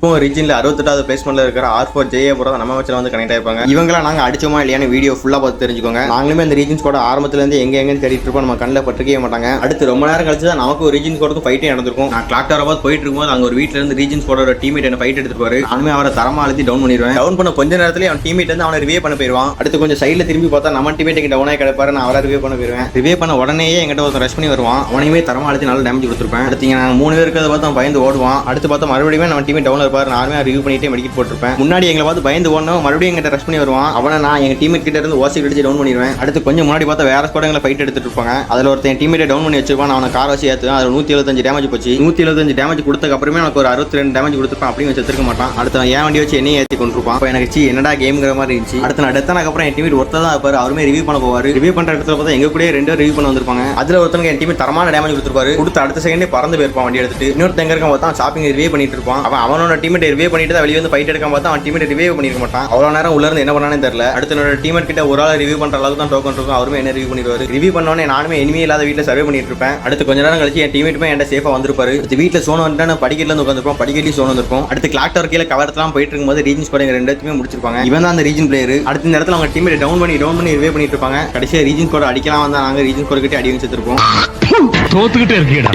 இப்போ ரீஜனில் அறுபத்தெட்டாவது பிளேஸ்மெண்ட்ல இருக்கிற ஆர் ஃபோர் ஜெயபுரம் நம்ம வச்சு வந்து கனெக்ட் ஆயிருப்பாங்க. இவங்களாம் நாங்கள் அடிச்சோமா இல்லையான்னு வீடியோ ஃபுல்லாக பார்த்து தெரிஞ்சுக்கோங்க. நாங்களுமே அந்த ரீஜன்ஸ் கூட ஆரம்பத்துலேருந்து எங்க எங்கன்னு தேடிட்டு இருப்போம் நம்ம கண்ணில் பட்டிருக்கவே மாட்டாங்க. அடுத்து ரொம்ப நேரம் கழிச்சு தான் நமக்கு ஒரு ரீஜன்ஸ் கூட ஃபைட்டே நடந்திருக்கும். நான் கிளாக் டவர் போயிட்டு இருக்கும்போது அங்கே ஒரு வீட்டில் இருந்து ரீஜன்ஸ் கூட ஒரு டீமேட் என்ன ஃபைட் எடுத்துருப்பாரு. நானுமே அவரை தரமா அழுத்தி டவுன் பண்ணிடுவேன். டவுன் பண்ண கொஞ்ச நேரத்துல அவன் டீமேட் வந்து அவனை ரிவே பண்ண போயிருவான் அடுத்து கொஞ்சம் சைடில் திரும்பி பார்த்தா நம்ம டீமேட் டவுன் ஆகி கிடப்பாரு. நான் அவரை ரிவே பண்ண போயிருவேன் ரிவே பண்ண உடனே எங்கிட்ட ஒருத்தன் ரஷ் பண்ணி வருவான். அவனையுமே தரமா அழுத்தி நல்ல டேமேஜ் கொடுத்துருப்பேன். அடுத்து நான் நாங்கள் மூணு பேருக்கு பார்த்து அவன் பயந்து ஓடுவான். அடுத்து பார்த்தா மறுபடியும் நம்ம டீமேட் டவுன் இருப்பார் நானுமே ரிவ்யூ பண்ணிட்டே மெடிக்கல் போட்டிருப்பேன். முன்னாடி எங்களை பார்த்து பயந்து ஓடணும் மறுபடியும் எங்கிட்ட ரஷ் பண்ணி வருவான். அவனை நான் எங்க டீமேட் கிட்ட இருந்து ஓசி அடிச்சு டவுன் பண்ணிடுவேன். அடுத்து கொஞ்சம் முன்னாடி பார்த்தா வேற ஸ்குவாட் எங்களை ஃபைட் எடுத்துட்டு இருப்பாங்க. அதுல ஒருத்தன் டீமேட்டை டவுன் பண்ணி வச்சிருப்பான். அவனை கார் வச்சு ஏற்றுவேன் அதில் நூற்றி எழுபத்தஞ்சு டேமேஜ் போச்சு. நூற்றி எழுபத்தஞ்சு டேமேஜ் கொடுத்ததுக்கு அப்புறமே எனக்கு ஒரு அறுபத்தி ரெண்டு டேமேஜ் கொடுத்துருப்பான். அப்படின்னு வச்சு வச்சிருக்க மாட்டான். அடுத்து என் ஏன் வண்டி வச்சு என்னையும் ஏற்றி கொண்டிருப்பான். இப்போ எனக்கு சி என்னடா கேம்ங்கிற மாதிரி இருந்துச்சு. அடுத்து நான் டெத்தனக்கு அப்புறம் என் டீமேட் ஒருத்தர் தான் இருப்பாரு. அவருமே ரிவ்யூ பண்ண போவார். ரிவ்யூ பண்ற இடத்துல பார்த்தா எங்க கூட ரெண்டு ரிவ்யூ பண்ண வந்திருப்பாங்க. அதுல ஒருத்தனுக்கு என் டீமேட் தரமான டேமேஜ் கொடுத்துருப்பாரு. கொடுத்த அடுத்த செகண்டே பறந்து போயிருப்பான் வண்டி எடுத்துட்டு. இன்னொருத்தங்க இருக்க பார்த்தா ஷாப்பிங் ரிவ்யூ பண்ணிட்டு இருப்பான். அவன் அவனோட டீமேட் ரிவ்யூ பண்ணிட்டு தான் வெளியே வந்து ஃபைட் எடுக்காம பார்த்தா அவன் டீமேட் ரிவே பண்ணிருக்க மாட்டான். அவ்வளவு நேரம் உள்ள இருந்து என்ன பண்ணானே தெரியல. அடுத்த என்னோட டீமேட் கிட்ட ஒரு ஆள் ரிவ்யூ பண்ற அளவுக்கு தான் டோக்கன் இருக்கும். அவருமே என்ன ரிவ்யூ பண்ணிடுவாரு ரிவ்யூ பண்ணோன்னே நானுமே இனிமே இல்லாத வீட்டில் சர்வே பண்ணிட்டு இருப்பேன். அடுத்து கொஞ்ச நேரம் கழிச்சு என் டீமேட்டுமே என்கிட்ட சேஃபா வந்திருப்பாரு. அடுத்து வீட்டில் சோன் வந்துட்டு படிக்கட்டுல இருந்து உட்காந்துருப்போம் படிக்கட்டி சோன் வந்திருப்போம் அடுத்து கிளாக் டவர் கீழே கவரத்தெல்லாம் போயிட்டு இருக்கும்போது ரீஜன்ஸ் கூட ரெண்டுமே முடிச்சிருப்பாங்க. இவன் தான் அந்த ரீஜன் பிளேயர் அடுத்த இந்த இடத்துல அவங்க டீமேட் டவுன் பண்ணி டவுன் பண்ணி ரிவே பண்ணிட்டு இருப்பாங்க. கடைசியா ரீஜன் கூட அடிக்கலாம் வந்தா நாங்க ரீஜன் கூட கிட்டே அடி வச்சிருப்போம் தோத்துக்கிட்டே இருக்கீடா.